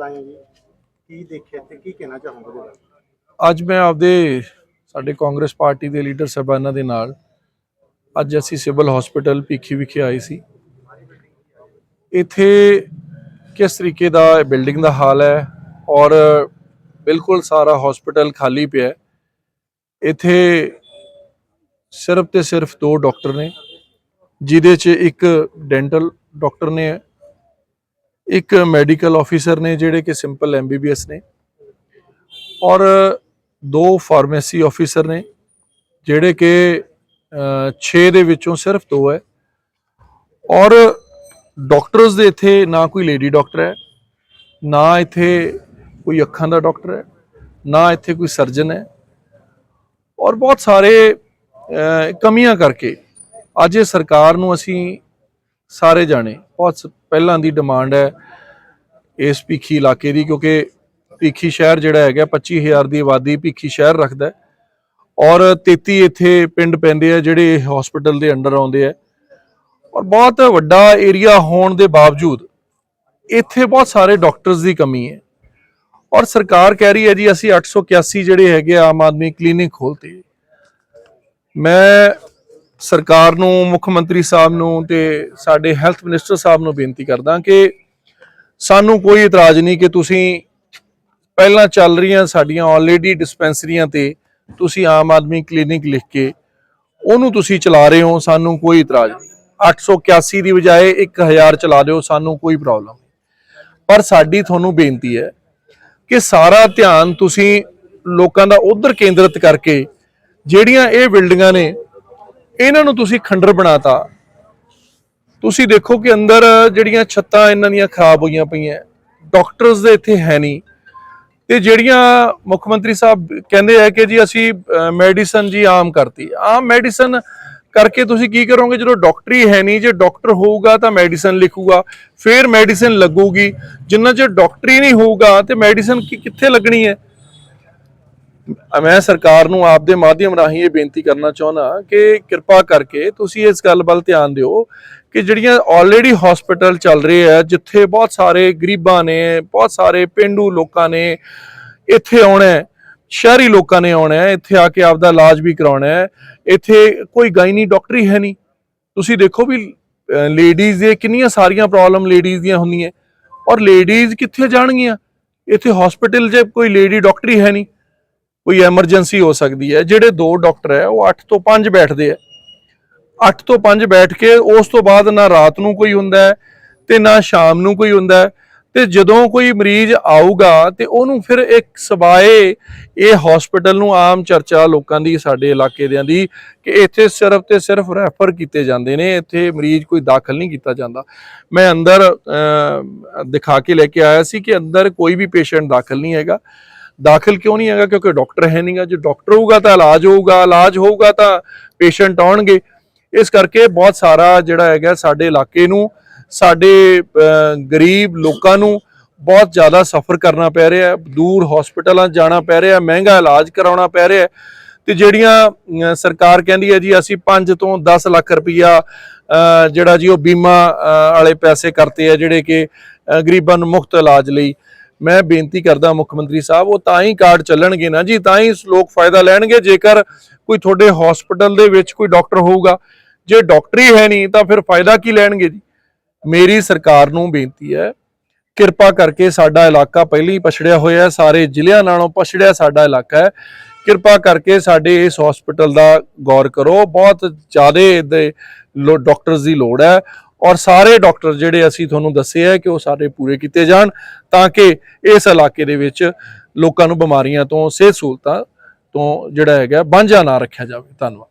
ਲਾਏ ਜੀ ਕੀ ਦੇਖਿਆ ਤੇ ਕੀ ਕਹਿਣਾ ਚਾਹੋਗੇ ਉਹਦੇ? ਬਾਰੇ? ਅੱਜ ਮੈਂ ਆਪਦੇ ਸਾਡੇ ਕਾਂਗਰਸ ਪਾਰਟੀ ਦੇ ਲੀਡਰ ਸਾਹਿਬਾਨਾਂ ਦੇ ਨਾਲ ਅੱਜ ਅਸੀਂ ਸਿਵਲ ਹਸਪੀਟਲ ਭੀਖੀ ਵਿਖੇ ਆਏ ਸੀ। ਇੱਥੇ ਕਿਸ ਤਰੀਕੇ ਦਾ ਬਿਲਡਿੰਗ ਦਾ ਹਾਲ ਹੈ ਔਰ ਬਿਲਕੁਲ ਸਾਰਾ ਹਸਪੀਟਲ ਖਾਲੀ ਪਿਆ ਹੈ। ਇੱਥੇ ਸਿਰਫ ਤੇ ਸਿਰਫ ਦੋ ਡਾਕਟਰ ਨੇ, ਜਿਹਦੇ 'ਚ ਇੱਕ ਡੈਂਟਲ ਡਾਕਟਰ ਨੇ ਇੱਕ ਮੈਡੀਕਲ ਆਫੀਸਰ ਨੇ ਜਿਹੜੇ ਕਿ ਸਿੰਪਲ ਐਮਬੀਬੀਐਸ ਨੇ ਔਰ ਦੋ ਫਾਰਮੇਸੀ ਆਫੀਸਰ ਨੇ ਜਿਹੜੇ ਕਿ 6 ਦੇ ਵਿੱਚੋਂ ਸਿਰਫ ਦੋ ਹੈ ਔਰ ਡਾਕਟਰਸ ਦੇ ਇੱਥੇ ਨਾ ਕੋਈ ਲੇਡੀ ਡਾਕਟਰ ਹੈ, ਨਾ ਇੱਥੇ ਕੋਈ ਅੱਖਾਂ ਦਾ ਡਾਕਟਰ ਹੈ, ਨਾ ਇੱਥੇ ਕੋਈ ਸਰਜਨ ਹੈ ਔਰ ਬਹੁਤ ਸਾਰੇ ਕਮੀਆਂ ਕਰਕੇ ਅੱਜ ਇਹ ਸਰਕਾਰ ਨੂੰ ਅਸੀਂ ਸਾਰੇ ਜਾਣੇ। ਬਹੁਤ ਸ- ਪਹਿਲਾਂ ਦੀ ਡਿਮਾਂਡ ਹੈ ਇਸ ਭੀਖੀ ਇਲਾਕੇ ਦੀ, ਕਿਉਂਕਿ ਭੀਖੀ ਸ਼ਹਿਰ ਜਿਹੜਾ ਹੈਗਾ 25000 ਦੀ ਆਬਾਦੀ ਭੀਖੀ ਸ਼ਹਿਰ ਰੱਖਦਾ ਹੈ। ਔਰ 33 ਇੱਥੇ ਪਿੰਡ ਪੈਂਦੇ ਆ, ਜਿਹੜੇ ਹਸਪੀਟਲ ਦੇ ਅੰਡਰ ਆਉਂਦੇ ਆ। ਔਰ ਬਹੁਤ ਵੱਡਾ ਏਰੀਆ ਹੋਣ ਦੇ ਬਾਵਜੂਦ ਇੱਥੇ ਬਹੁਤ ਸਾਰੇ ਡਾਕਟਰਸ ਦੀ ਕਮੀ ਹੈ। ਔਰ ਸਰਕਾਰ ਕਹਿ ਰਹੀ ਹੈ ਜੀ, ਅਸੀਂ 881 ਜਿਹੜੇ ਹੈਗੇ ਆਮ ਆਦਮੀ ਕਲੀਨਿਕ ਖੋਲਤੇ ਮੈਂ ਸਰਕਾਰ ਨੂੰ, ਮੁੱਖ ਮੰਤਰੀ ਸਾਹਿਬ ਨੂੰ ਤੇ ਸਾਡੇ ਹੈਲਥ ਮਿਨਿਸਟਰ ਸਾਹਿਬ ਨੂੰ ਬੇਨਤੀ ਕਰਦਾ ਕਿ ਸਾਨੂੰ ਕੋਈ ਇਤਰਾਜ਼ ਨਹੀਂ ਕਿ ਤੁਸੀਂ ਪਹਿਲਾਂ ਚੱਲ ਰਹੀਆਂ ਸਾਡੀਆਂ ਆਲਰੇਡੀ ਡਿਸਪੈਂਸਰੀਆਂ ਤੇ ਤੁਸੀਂ ਆਮ ਆਦਮੀ ਕਲੀਨਿਕ ਲਿਖ ਕੇ ਉਹਨੂੰ ਤੁਸੀਂ ਚਲਾ ਰਹੇ ਹੋ, ਸਾਨੂੰ ਕੋਈ ਇਤਰਾਜ਼ ਨਹੀਂ। 881 ਦੀ ਬਜਾਏ 1000 ਚਲਾ ਦਿਓ, ਸਾਨੂੰ ਕੋਈ ਪ੍ਰੋਬਲਮ ਨਹੀਂ। ਪਰ ਸਾਡੀ ਤੁਹਾਨੂੰ ਬੇਨਤੀ ਹੈ ਕਿ ਸਾਰਾ ਧਿਆਨ ਤੁਸੀਂ ਲੋਕਾਂ ਦਾ ਉਧਰ ਕੇਂਦਰਿਤ ਕਰਕੇ ਜਿਹੜੀਆਂ ਇਹ ਬਿਲਡਿੰਗਾਂ ਨੇ ਇਹਨਾਂ ਨੂੰ ਤੁਸੀਂ ਖੰਡਰ ਬਣਾਤਾ। ਤੁਸੀਂ ਦੇਖੋ ਕਿ ਅੰਦਰ ਜਿਹੜੀਆਂ ਛੱਤਾਂ ਇਹਨਾਂ ਦੀਆਂ ਖਰਾਬ ਹੋਈਆਂ ਪਈਆਂ। ਡਾਕਟਰਸ ਦੇ ਇੱਥੇ ਹੈ ਨਹੀਂ। ਤੇ ਜਿਹੜੀਆਂ ਮੁੱਖ ਮੰਤਰੀ ਸਾਹਿਬ ਕਹਿੰਦੇ ਆ ਕਿ ਜੀ ਅਸੀਂ ਮੈਡੀਸਨ ਜੀ ਆਮ ਕਰਤੀ। ਆਮ ਮੈਡੀਸਨ ਕਰਕੇ ਤੁਸੀਂ ਕੀ ਕਰੋਗੇ? ਜਦੋਂ ਡਾਕਟਰ ਹੀ ਹੈ ਨਹੀਂ, ਜੇ ਡਾਕਟਰ ਹੋਊਗਾ ਤਾਂ ਮੈਡੀਸਨ ਲਿਖੂਗਾ। ਫਿਰ ਮੈਡੀਸਨ ਲੱਗੂਗੀ। ਜਿੰਨਾ ਚਿਰ ਡਾਕਟਰ ਹੀ ਨਹੀਂ ਹੋਊਗਾ ਤੇ ਮੈਡੀਸਨ ਕਿੱਥੇ ਲੱਗਣੀ ਹੈ? ਮੈਂ ਸਰਕਾਰ ਨੂੰ ਆਪ ਦੇ ਮਾਧਿਅਮ ਰਾਹੀਂ ਇਹ ਬੇਨਤੀ ਕਰਨਾ ਚਾਹੁੰਦਾ ਕਿ ਕਿਰਪਾ ਕਰਕੇ ਤੁਸੀਂ ਇਸ ਗੱਲ ਵੱਲ ਧਿਆਨ ਦਿਓ ਕਿ ਜਿਹੜੀਆਂ ਆਲਰੇਡੀ ਹਸਪੀਟਲ ਚੱਲ ਰਹੇ ਆ, ਜਿੱਥੇ ਬਹੁਤ ਸਾਰੇ ਗਰੀਬਾਂ ਨੇ, ਬਹੁਤ ਸਾਰੇ ਪਿੰਡੂ ਲੋਕਾਂ ਨੇ ਇੱਥੇ ਆਉਣਾ ਸ਼ਹਿਰੀ ਲੋਕਾਂ ਨੇ ਆਉਣਾ ਇੱਥੇ ਆ ਕੇ ਆਪਦਾ ਇਲਾਜ ਵੀ ਕਰਾਉਣਾ ਹੈ, ਇੱਥੇ ਕੋਈ ਗਾਇਨੀ ਡਾਕਟਰੀ ਹੈ ਨਹੀਂ। ਤੁਸੀਂ ਦੇਖੋ ਵੀ ਲੇਡੀਜ਼ ਦੇ ਕਿੰਨੀਆਂ ਸਾਰੀਆਂ ਪ੍ਰੋਬਲਮ ਲੇਡੀਜ਼ ਦੀਆਂ ਹੁੰਦੀਆਂ ਔਰ ਲੇਡੀਜ਼ ਕਿੱਥੇ ਜਾਣਗੀਆਂ? ਇੱਥੇ ਹਸਪੀਟਲ 'ਚ ਕੋਈ ਲੇਡੀ ਡਾਕਟਰੀ ਹੈ ਨਹੀਂ। ਕੋਈ ਐਮਰਜੈਂਸੀ ਹੋ ਸਕਦੀ ਹੈ। ਜਿਹੜੇ ਦੋ ਡਾਕਟਰ ਹੈ, ਉਹ 8 ਤੋਂ 5 ਬੈਠਦੇ ਆ 8 ਤੋਂ 5 ਬੈਠ ਕੇ ਉਸ ਤੋਂ ਬਾਅਦ ਨਾ ਰਾਤ ਨੂੰ ਕੋਈ ਹੁੰਦਾ ਹੈ ਤੇ ਨਾ ਸ਼ਾਮ ਨੂੰ ਕੋਈ ਹੁੰਦਾ ਹੈ। ਤੇ ਜਦੋਂ ਕੋਈ ਮਰੀਜ਼ ਆਊਗਾ ਤੇ ਉਹਨੂੰ ਫਿਰ ਇੱਕ ਸਬਾਏ ਇਹ ਹਸਪੀਟਲ ਨੂੰ ਆਮ ਚਰਚਾ ਲੋਕਾਂ ਦੀ, ਸਾਡੇ ਇਲਾਕੇ ਦਿਆਂ ਦੀ ਕਿ ਇੱਥੇ ਸਿਰਫ ਤੇ ਸਿਰਫ ਰੈਫਰ ਕੀਤੇ ਜਾਂਦੇ ਨੇ। ਇੱਥੇ ਮਰੀਜ਼ ਕੋਈ ਦਾਖਲ ਨਹੀਂ ਕੀਤਾ ਜਾਂਦਾ। ਮੈਂ ਅੰਦਰ ਦਿਖਾ ਕੇ ਲੈ ਕੇ ਆਇਆ ਸੀ ਕਿ ਅੰਦਰ ਕੋਈ ਵੀ ਪੇਸ਼ੈਂਟ ਦਾਖਲ ਨਹੀਂ ਹੈਗਾ। ਦਾਖਲ ਕਿਉਂ ਨਹੀਂ ਹੈਗਾ? ਕਿਉਂਕਿ ਡਾਕਟਰ ਹੈ ਨਹੀਂਗਾ ਜੇ ਡਾਕਟਰ ਹੋਊਗਾ ਤਾਂ ਇਲਾਜ ਹੋਊਗਾ ਇਲਾਜ ਹੋਊਗਾ ਤਾਂ ਪੇਸ਼ੈਂਟ ਆਉਣਗੇ। ਇਸ ਕਰਕੇ ਬਹੁਤ ਸਾਰਾ ਜਿਹੜਾ ਹੈਗਾ ਸਾਡੇ ਇਲਾਕੇ ਨੂੰ, ਸਾਡੇ ਗਰੀਬ ਲੋਕਾਂ ਨੂੰ ਬਹੁਤ ਜ਼ਿਆਦਾ ਸਫਰ ਕਰਨਾ ਪੈ ਰਿਹਾ ਹੈ। ਦੂਰ ਹਸਪੀਟਲਾਂ ਜਾਣਾ ਪੈ ਰਿਹਾ ਮਹਿੰਗਾ ਇਲਾਜ ਕਰਾਉਣਾ ਪੈ ਰਿਹਾ ਹੈ। ਤੇ ਜਿਹੜੀਆਂ ਸਰਕਾਰ ਕਹਿੰਦੀ ਹੈ ਜੀ, ਅਸੀਂ 5 ਤੋਂ 10 ਲੱਖ ਰੁਪਈਆ ਜਿਹੜਾ ਜੀ ਉਹ ਬੀਮਾ ਵਾਲੇ ਪੈਸੇ ਕਰਤੇ ਆ, ਜਿਹੜੇ ਕਿ ਗਰੀਬਾਂ ਨੂੰ ਮੁਫਤ ਇਲਾਜ ਲਈ। ਮੈਂ ਬੇਨਤੀ ਕਰਦਾ ਮੁੱਖ ਮੰਤਰੀ ਸਾਹਿਬ, ਉਹ ਤਾਂ ਹੀ ਕਾਰਡ ਚੱਲਣਗੇ ਨਾ ਜੀ, ਤਾਂ ਹੀ ਲੋਕ ਫਾਇਦਾ ਲੈਣਗੇ, ਜੇਕਰ ਕੋਈ ਤੁਹਾਡੇ ਹਸਪੀਟਲ ਦੇ ਵਿੱਚ ਕੋਈ ਡਾਕਟਰ ਹੋਊਗਾ। ਜੇ ਡਾਕਟਰੀ ਹੈ ਨਹੀਂ, ਤਾਂ ਫਿਰ ਫਾਇਦਾ ਕੀ ਲੈਣਗੇ ਜੀ? ਮੇਰੀ ਸਰਕਾਰ ਨੂੰ ਬੇਨਤੀ ਹੈ, ਕਿਰਪਾ ਕਰਕੇ ਸਾਡਾ ਇਲਾਕਾ ਪਹਿਲੀ ਪਛੜਿਆ ਹੋਇਆ ਸਾਰੇ ਜ਼ਿਲ੍ਹਿਆਂ ਨਾਲੋਂ ਪਛੜਿਆ ਸਾਡਾ ਇਲਾਕਾ ਹੈ। ਕਿਰਪਾ ਕਰਕੇ ਸਾਡੇ ਇਸ ਹਸਪੀਟਲ ਦਾ ਗੌਰ ਕਰੋ, ਬਹੁਤ ਜ਼ਿਆਦਾ ਇਹਦੇ ਡਾਕਟਰਸ ਦੀ ਲੋੜ ਹੈ। ਔਰ ਸਾਰੇ ਡਾਕਟਰ ਜਿਹੜੇ ਅਸੀਂ ਤੁਹਾਨੂੰ ਦੱਸੇ ਹੈ ਕਿ ਉਹ ਸਾਰੇ ਪੂਰੇ ਕੀਤੇ ਜਾਣ ਤਾਂ ਕਿ ਇਸ ਇਲਾਕੇ ਦੇ ਵਿੱਚ ਲੋਕਾਂ ਨੂੰ ਬਿਮਾਰੀਆਂ ਤੋਂ ਸਿਹਤ ਸਹੂਲਤਾਂ ਤੋਂ ਜਿਹੜਾ ਹੈਗਾ, ਵਾਂਝਾ ਨਾ ਰੱਖਿਆ ਜਾਵੇ। ਧੰਨਵਾਦ।